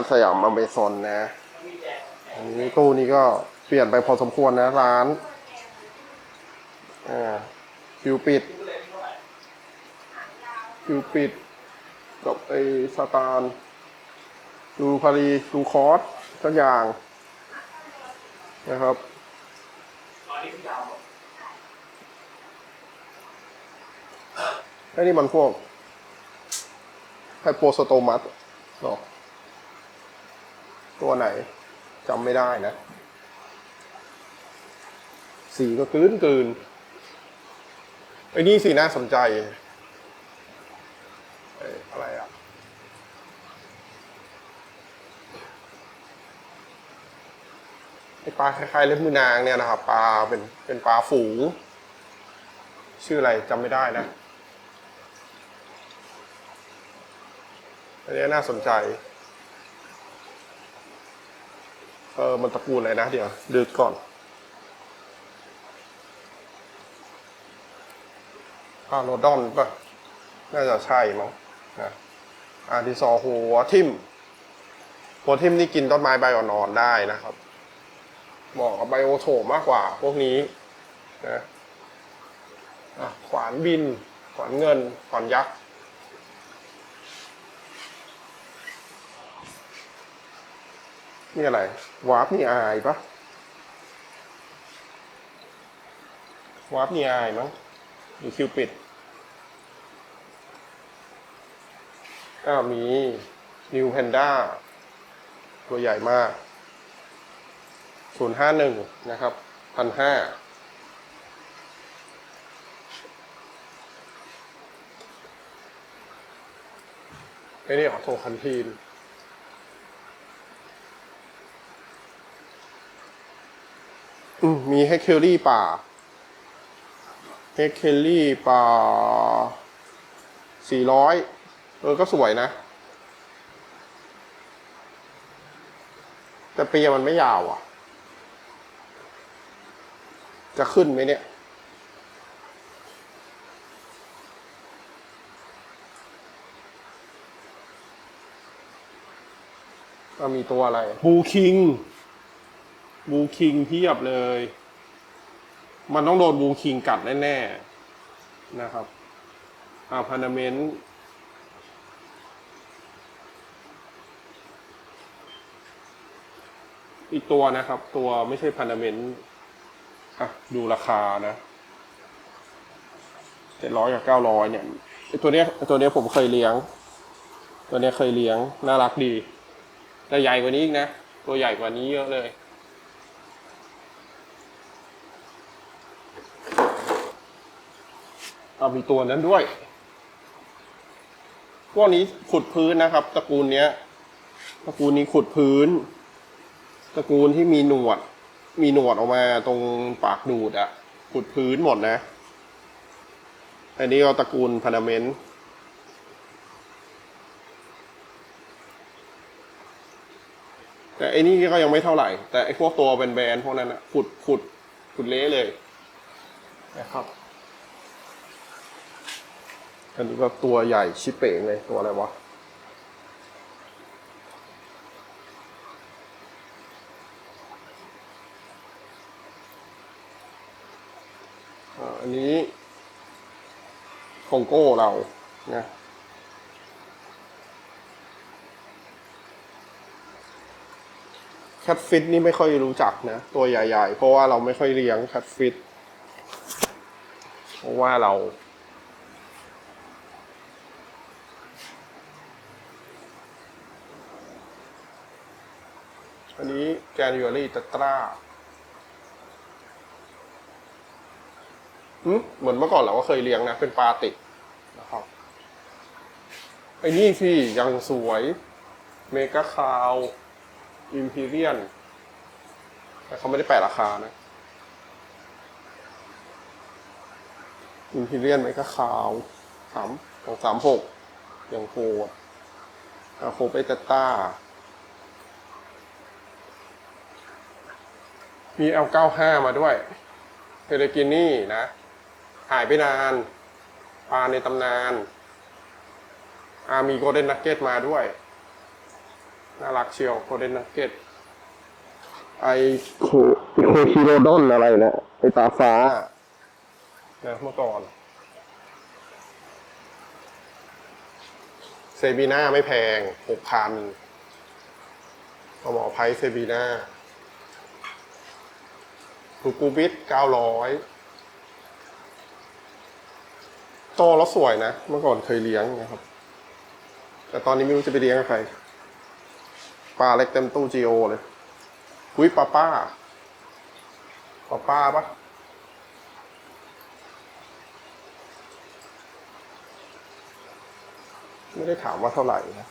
านสยามอเมซอนนะอันนี้ตู้นี้ก็เปลี่ยนไปพอสมควรนะร้านอ่าคิวปิดคิวปิดกับไอสตาร์ดูพารีดูคอร์สสักอย่างนะครับไอ้นี่มันพวกไฮโปสโตมัสหรอ ตัวไหนจำไม่ได้นะ สีก็กลืนกลืนไอ้นี่สีน่าสนใจเอ้ยอะไรอะไอ้ปลาคล้ายๆเล็บมือนางเนี่ยนะครับปลาเป็นเป็นปลาฝูง ชื่ออะไรจำไม่ได้นะอันนี้น่าสนใจ เออมันตระกูลอะไรนะเดี๋ยวดูก่อนอาโรดอนป่ะ น่าจะใช่มั้งนะอาร์ติซอร์หัวทิมหัวทิมนี่กินต้นไม้ใบอ่อนๆได้นะครับเหมาะกับไบโอโถมมากกว่าพวกนี้นะขวานบิน ขวานเงิน ขวานยักษ์ นี่อะไร วาร์ปนี่อายปะวาร์ปนี่อายมั้งหรือคิวปิดอ้าวมีนิวแพนด้าตัวใหญ่มากศูนย์ห้าหนึ่งนะครับพันห้าไอ้นี่ออโตคันทีน มีเฮคเคลลี่ป่าเฮคเคลลี่ป่าสี่ร้อยเออก็สวยนะ แต่เปียมันไม่ยาวอะ จะขึ้นไหมเนี่ยมีตัวอะไรบูคิง บูคิงเพียบเลย มันต้องโดนบูคิงกัดแน่ๆนะครับ อ่าพานาเมนต์อีกตัวนะครับ ตัวไม่ใช่พานาเมนต์อะดูราคานะเจ็ดร้อยกับเก้าร้อยเนี่ยตัวเนี้ยตัวเนี้ยผมเคยเลี้ยง ตัวเนี้ยเคยเลี้ยง น่ารักดี แต่ใหญ่กว่านี้อีกนะ ตัวใหญ่กว่านี้เยอะเลย เอามีตัวนั้นด้วย พวกนี้ขุดพื้นนะครับ ตระกูลเนี้ย ตระกูลนี้ขุดพื้น ตระกูลที่มีหนวด มีหนวดออกมาตรงปากดูดอะขุดพื้นหมดนะ อันนี้ก็ตระกูลพานาเมนต์แต่ไอ้นี่ก็ยังไม่เท่าไหร่ แต่ไอ้พวกตัวเป็นแบรนด์พวกนั้นอะขุดขุดขุดเละเลยนะครับ อันนี้ก็ตัวใหญ่ชิเป่งเลยตัวอะไรวะอันนี้คองโก้เรานะแคทฟิตนี่ไม่ค่อยรู้จักนะ ตัวใหญ่ๆ เพราะว่าเราไม่ค่อยเลี้ยงแคทฟิตเพราะว่าเรา อันนี้แจนยูรี่ตตราเหมือนเมื่อก่อนเราก็เคยเลี้ยงนะ เป็นปลาติดนะครับไอ้นี่สิยังสวยเมกาคาวอิมพีเรียนแต่เขาไม่ได้แปะราคานะอิมพีเรียนเมกาคาวสามสองสามหกยังโคดอาโคเปตต้า มี L95 มาด้วยเทเลกินี่นะ หายไปนานปลาในตำนานอามีโกลเด้นนักเก็ตมาด้วย น่ารักเชียวโคเดนนักเก็ตไอโคโคคิโรดอนอะไรนะไอตาฟ้านะเมื่อก่อนเซบีน่าไม่แพงหกพันเอาหมอไพรเซบีน่า กูกูบิทเก้าร้อยโตแล้วสวยนะ เมื่อก่อนเคยเลี้ยงนะครับ แต่ตอนนี้ไม่รู้จะไปเลี้ยงกับใคร ปลาเล็กเต็มตู้จีโอเลยอุ้ยปลาป้าปลาป้าปะไม่ได้ถามว่าเท่าไหร่นะ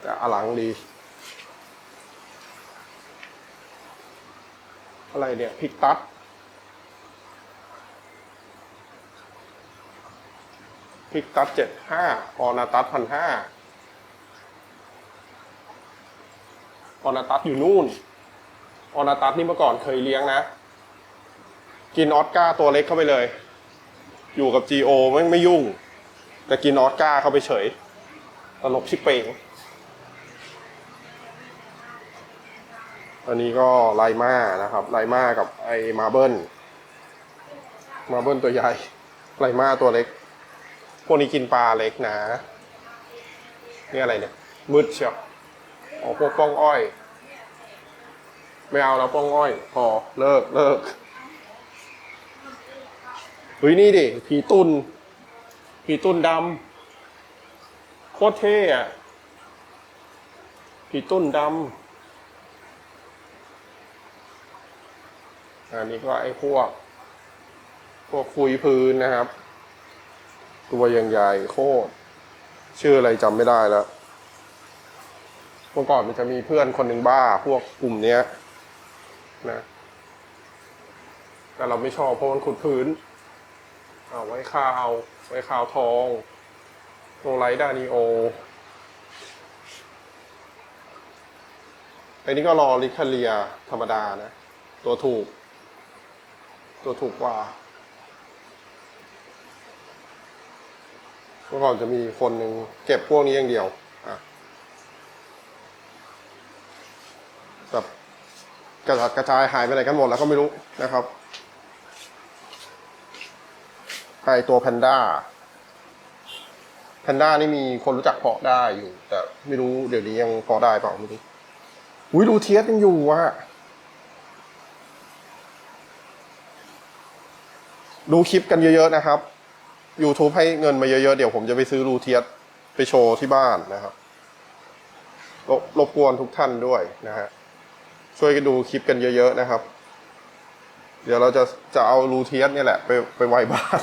แต่อลังดี อะไรเนี่ยพิกตัดพิกตัดเจ็ดห้าออนาตัดพันห้าออนาตัดอยู่นู่นออนาตัดนี่เมื่อก่อนเคยเลี้ยงนะ กินออสการ์ตัวเล็กเข้าไปเลย อยู่กับจีโอไม่ไม่ยุ่ง แต่กินออสการ์เข้าไปเฉย ตลกชิกเปง อันนี้ก็ไลมานะครับไลมากับไอ้มาเบิลมาเบิลตัวใหญ่ไลมาตัวเล็ก พวกนี้กินปลาเล็กนะนี่อะไรเนี่ยมืดเชียวอ๋อพวกป้องอ้อย ไม่เอาแล้วป้องอ้อย พอเลิกเลิกเฮ้ยนี่ดิผีตุนผีตุนดำโคตรเท่อะผีตุนดำ อันนี้ก็ไอ้พวก พวกฟุยพื้นนะครับ ตัวยังใหญ่โคตร ชื่ออะไรจำไม่ได้แล้วเมื่อก่อนมันจะมีเพื่อนคนหนึ่งบ้า พวกกลุ่มเนี้ยนะแต่เราไม่ชอบเพราะมันขุดพื้นเอาไว้ข้าวไว้ข้าวทองโนไลดานิโอไอ้นี่ก็รอลิคาเลียธรรมดานะ ตัวถูก ตัวถูกกว่าเมื่อก่อนจะมีคนหนึ่งเก็บพวกนี้อย่างเดียวอะแบบกระจัดกระจายหายไปไหนกันหมดแล้วก็ไม่รู้นะครับไอตัวแพนด้าแพนด้านี่มีคนรู้จักเพาะได้อยู่ แต่ไม่รู้เดี๋ยวนี้ยังเพาะได้เปล่าไม่รู้อุ้ยดูเทียสยังอยู่วะ ดูคลิปกันเยอะๆนะครับ YouTube ให้เงินมาเยอะๆ เดี๋ยวผมจะไปซื้อรูเทียสไปโชว์ที่บ้านนะครับรบรบกวนทุกท่านด้วยนะฮะช่วยกันดูคลิปกันเยอะๆนะครับ เดี๋ยวเราจะจะเอารูเทียสเนี่ยแหละไปไปไว้บ้าน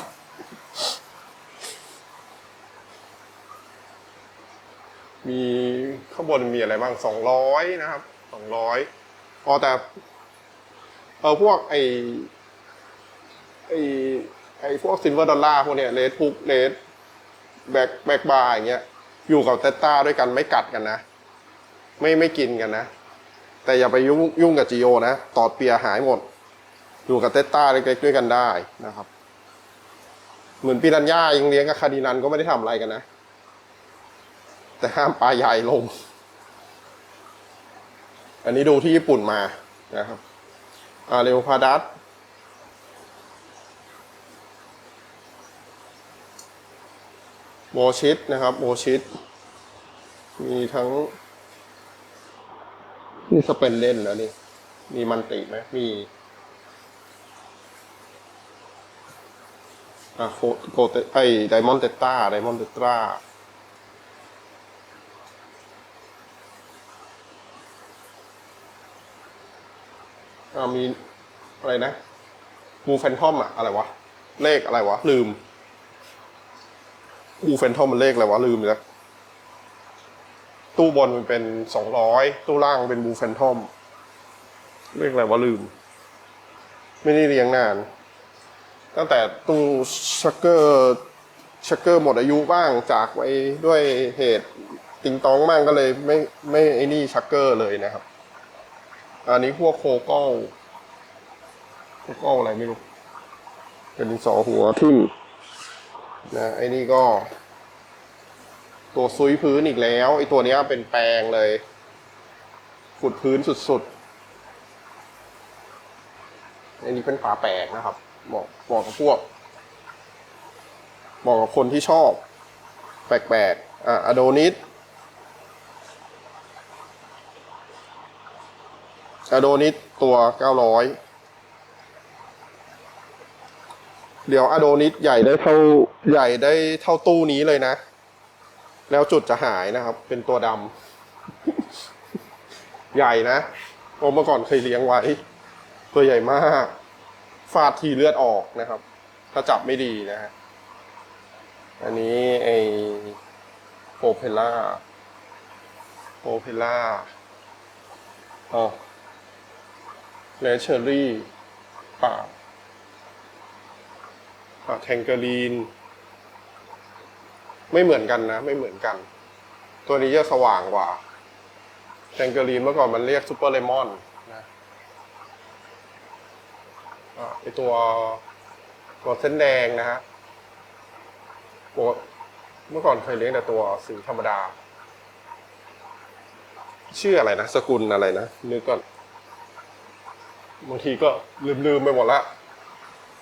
มีข้างบนมีอะไรบ้างสองร้อยนะครับสองร้อยอ๋อแต่ เออพวกไอ ไอไอพวกซิลเวอร์ดอลลาร์พวกเนี้ยเลดพุกเลดแบกแบกบาร์อย่างเงี้ย อยู่กับเตต้าด้วยกันไม่กัดกันนะ ไม่ไม่กินกันนะ แต่อย่าไปยุ่งยุ่งกับจีโอนะ ตอดเปียหายหมด อยู่กับเตต้าเล็กๆด้วยกันได้นะครับ เหมือนปีรัญญายังเลี้ยงกับคาดินันก็ไม่ได้ทำอะไรกันนะ แต่ห้ามปลาใหญ่ลง อันนี้ดูที่ญี่ปุ่นมานะครับอาเรโอพาดัส โมชิดนะครับโมชิดมีทั้ง นี่สเปนเล่นแล้วนี่ มีมันติไหมมีอะโคโกเตไอไดมอนเตต้าไดมอนเตต้าอ่ามีอะไรนะบูแฟนทอมอะอะไรวะ เลขอะไรวะ ลืม บูแฟนทอมมันเลขอะไรวะลืมแล้วตู้บนมันเป็นสองร้อยตู้ล่างเป็นบูแฟนทอมเลขอะไรวะลืม ไม่ได้เลี้ยงนาน ตั้งแต่ตู้ชักเกอร์ชักเกอร์หมดอายุบ้างจากไปด้วยเหตุติงตองบ้างก็เลยไม่ไม่ไอ้นี่ชักเกอร์เลยนะครับ อันนี้พวกโคโก้โคโก้อะไรไม่รู้ เป็นดินสอหัวทิ่ม นะไอ้นี่ก็ ตัวซุยพื้นอีกแล้วไอ้ตัวนี้เป็นแปลงเลยขุดพื้นสุดๆไอันนี้เป็นฝาแปลกนะครับบอกบอกกับพวกบอกกับคนที่ชอบ แปลกๆอะอโดนิสอโดนิสตัว900 เดี๋ยวอโดนิสใหญ่ได้เท่าใหญ่ได้เท่าตู้นี้เลยนะ แล้วจุดจะหายนะครับ เป็นตัวดำ ใหญ่นะเพราะเมื่อก่อนเคยเลี้ยงไว้ ตัวใหญ่มาก ฟาดทีเลือดออกนะครับ ถ้าจับไม่ดีนะฮะ อันนี้ไอโอเพล่า โอเพล่าอ๋อเลเชอรี่ป่า แทงเกอรีน ไม่เหมือนกันนะ ไม่เหมือนกัน ตัวนี้จะสว่างกว่า แทงเกอรีนเมื่อก่อนมันเรียกซูเปอร์เลมอนนะอะไอตัวตัวเส้นแดงนะฮะตัวเมื่อก่อนเคยเลี้ยงแต่ตัวสีธรรมดา ชื่ออะไรนะ สกุลอะไรนะ นึกก่อน บางทีก็ลืมๆไปหมดละ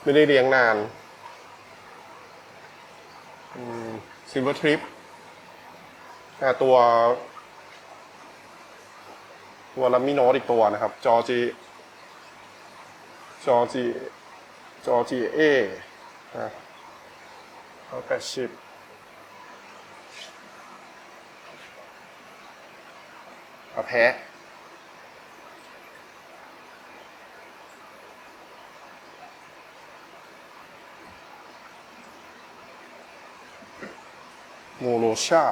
ไม่ได้เลี้ยงนาน ซิลเวอร์ทริปแตัว ตัวลัมมิโนตอีกตัวนะครับ จอจีจอจีจอจีเอนะร้อยแปดสิบเอาแพ้ โมโนชา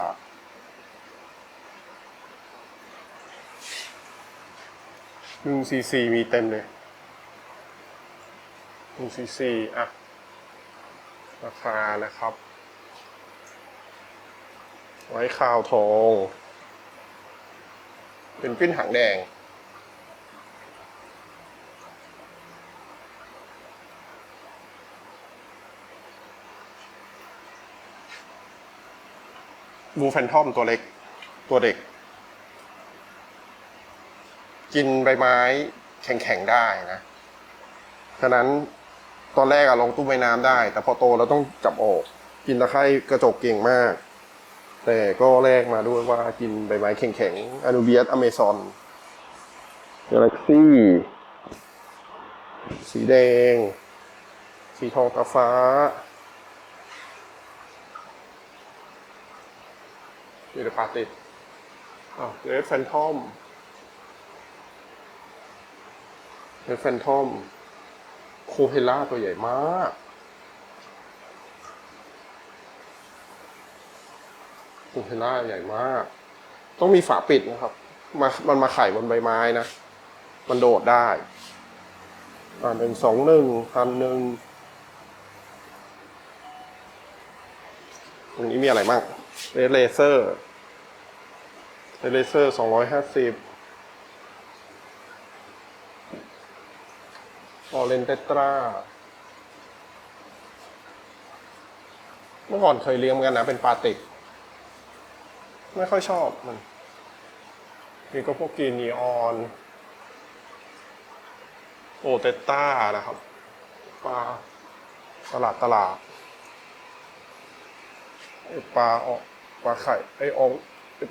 หนึ่งซีซีมีเต็มเลยหนึ่งซีซีอะ ราคานะครับ ไว้ข้าวทอง เป็นปิ้นหางแดง บูแฟนทอมตัวเล็ก ตัวเด็ก กินใบไม้แข็งๆได้นะ ฉะนั้นตอนแรกอะลงตู้ใบน้ำได้ แต่พอโตเราต้องจับออก กินตะไคร่กระจกเก่งมาก แต่ก็แลกมาด้วยว่ากินใบไม้แข็งๆอนูเบียสอเมซอนกาแล็กซี่ สีแดง สีทองตาฟ้า มีแต่ปาติดอะเรดแฟนทอมเรดแฟนทอม โคเพล่าตัวใหญ่มากโคเพล่าใหญ่มาก ต้องมีฝาปิดนะครับ มามันมาไข่บนใบไม้นะ มันโดดได้อ่าหนึ่งสองหนึ่งพันหนึ่งตรงนี้มีอะไรบ้าง เรเลเซอร์เรเลเซอร์สองร้อยห้าสิบออเรนเตตราเมื่อก่อนเคยเลี้ยงเหมือนกันนะ เป็นปลาติก ไม่ค่อยชอบมันนี่ก็พวกกีนีออน โอเตต้านะครับปลาตลาดตลาดปลาออก ปลาไข่ไอออง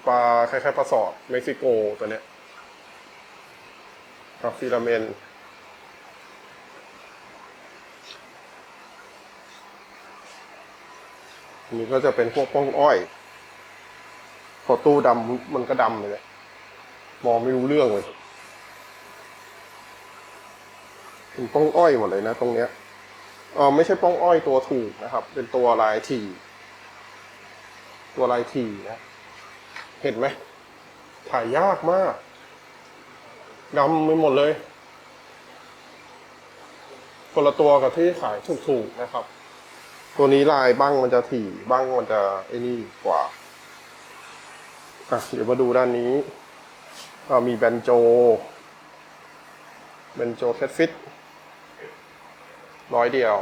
ปลาคล้ายๆปลาสอดเม็กซิโกตัวเนี้ยปลาฟิลาเมนนนี้ก็จะเป็นพวกป้องอ้อยพอตู้ดำมันก็ดำเลย มองไม่รู้เรื่องเลยเป็นป้องอ้อยหมดเลยนะตรงเนี้ยอ๋อไม่ใช่ป้องอ้อยตัวถูกนะครับ เป็นตัวลายที ตัวลายทีนะ เห็นไหม ถ่ายยากมากดำไปหมดเลยคนละตัวกับที่ขายถูกๆนะครับ ตัวนี้ลายบ้างมันจะถี่บ้างมันจะไอ้นี่กว่าอะเดี๋ยวมาดูด้านนี้มีแบนโจแบนโจแคทฟิตร้อยเดียว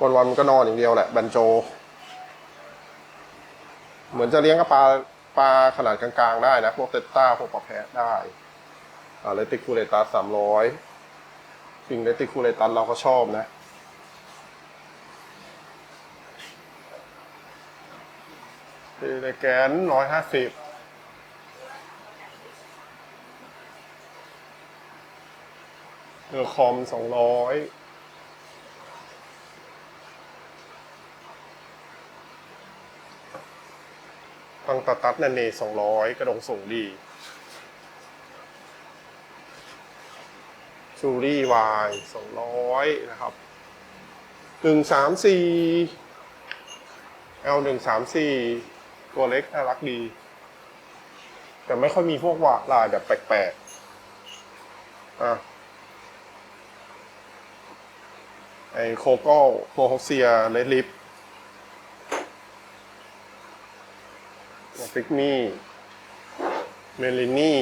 วันวันๆมันก็นอนอย่างเดียวแหละแบนโจ เหมือนจะเลี้ยงกับปลาปลาขนาดกลางๆ ได้นะ พวกเตต้าพวกปลาแพะได้อ่าเลติคูเลตัสสามร้อยสิ่งเลติคูเลตัสเราก็ชอบนะเทเลแกนร้อยห้าสิบเออคอมสองร้อย งตาตัดนันเนสองร้อยกระดงส่งดีชูรี่วายสองร้อยนะครับหนึ่งสามสี่ L หนึ่งสามสี่ตัวเล็กน่ารักดี แต่ไม่ค่อยมีพวกวาลายแบบแปลกๆอะไอโคโก้โมฮอกเซียเลดลิฟ ฟิกนี่เมลินี่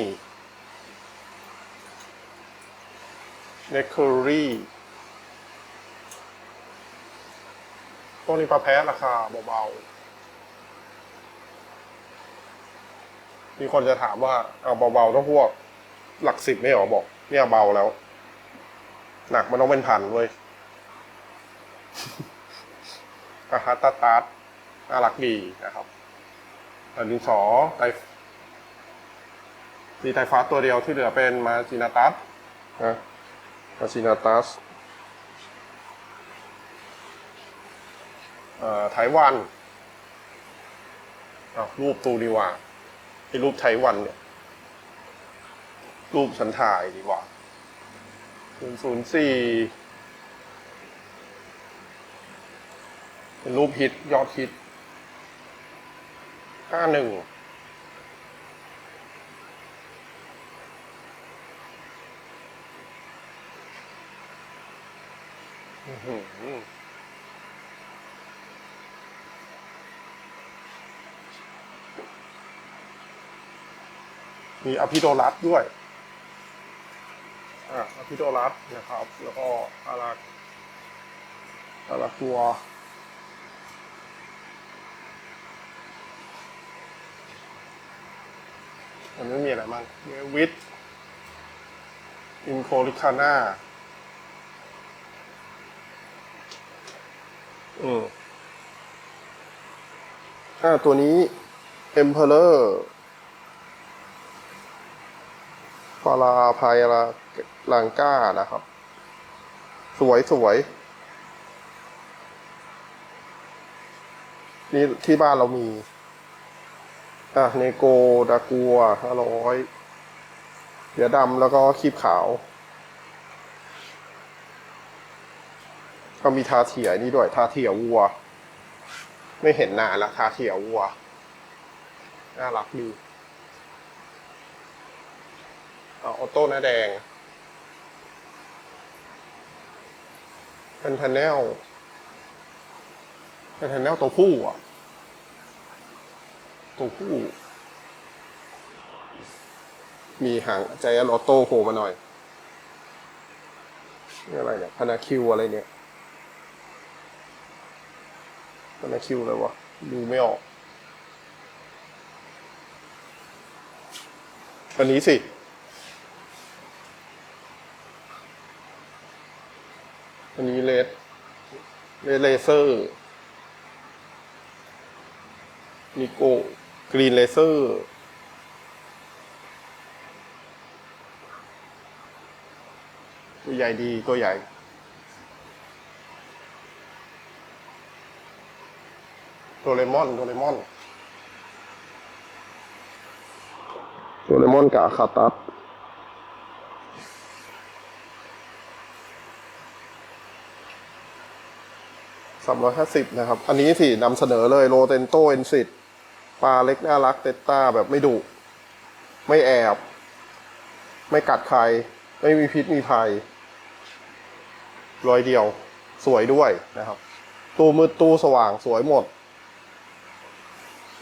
เนคคอรี่พวกนี้ปลาแพ้ราคาเบาๆ มีคนจะถามว่าเอาเบาๆต้องพวก หลักสิบไม่หรอบอก เนี่ยเบาแล้ว หนักมันต้องเป็นพันเว้ยอาฮาตาตาร์ตน่ารักดีนะครับ ดินสอไตมีไตฟ้าตัวเดียวที่เหลือเป็นมาจินาตัสนะมาจินาตัสอ่อไตวันอ้าวรูปตูดีกว่าไอ้รูปไตวันเนี่ย รูปฉันถ่ายดีกว่าศูนย์ศูนย์สี่เป็นรูปฮิตยอดฮิต ห้าหนึ่งอื้อหือมีอภิโดรัสด้วยอะอภิโดรัสนะครับ แล้วก็อารักอารักตัว มันไม่มีอะไรมั่งเนวิทอินโคลิคาน่าอืมอ่าตัวนี้ Emperor ปาราพายราลังก้านะครับ สวยสวย นี่ที่บ้านเรามี อะเนโกดากัวห้าร้อยเสือดำแล้วก็คีบขาว ก็มีทาเถียนี่ด้วยทาเถียวัว ไม่เห็นนานละทาเถียวัว น่ารักดีออโต้หน้าแดงเป็นแพนเนลเป็นแพนเนลตัวผู้อะ ตัวผู้ มีหางใจแอนออโต้โผล่มาหน่อยนี่อะไรเนี่ยพนาคิวอะไรเนี่ยพนาคิวอะไรวะดูไม่ออก อันนี้สิอันนี้เลดเลเลเซอร์นิโก้ กรีนเลเซอร์ตัวใหญ่ดีตัวใหญ่ ตัวเลมอนตัวเลมอนตัวเลมอนกับอาคาตัสสามร้อยห้าสิบนะครับ อันนี้สินำเสนอเลยโรเตนโตเอนซิต ปลาเล็กน่ารักเตต้าแบบไม่ดุไม่แอบ ไม่กัดใคร ไม่มีพิษมีภัยรอยเดียว สวยด้วยนะครับ ตู้มืดตู้สว่างสวยหมด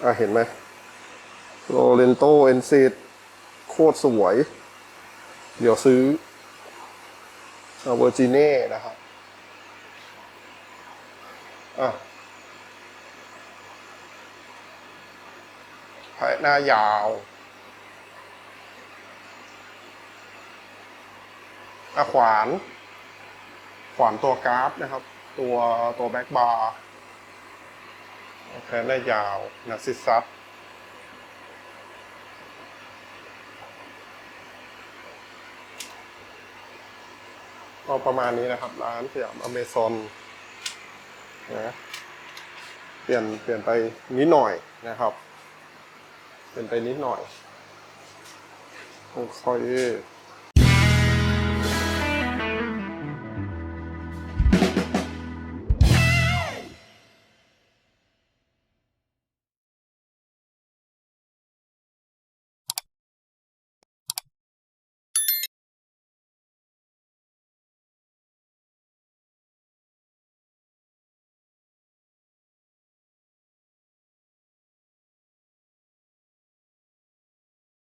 อะเห็นไหมโรเลนโตเอนซิตโคตรสวย เดี๋ยวซื้อเวอร์จิเน่นะครับ อะ แพะ หน้ายาวอะขวาน ขวานตัวกราฟนะครับ ตัวตัวแบ็กบาร์แพะหน้ายาวนัซิซัสก็ประมาณนี้นะครับ ร้านสยามอเมซอนนะเปลี่ยนเปลี่ยนไปนิดหน่อยนะครับ เป็นไปนิดหน่อยโอเค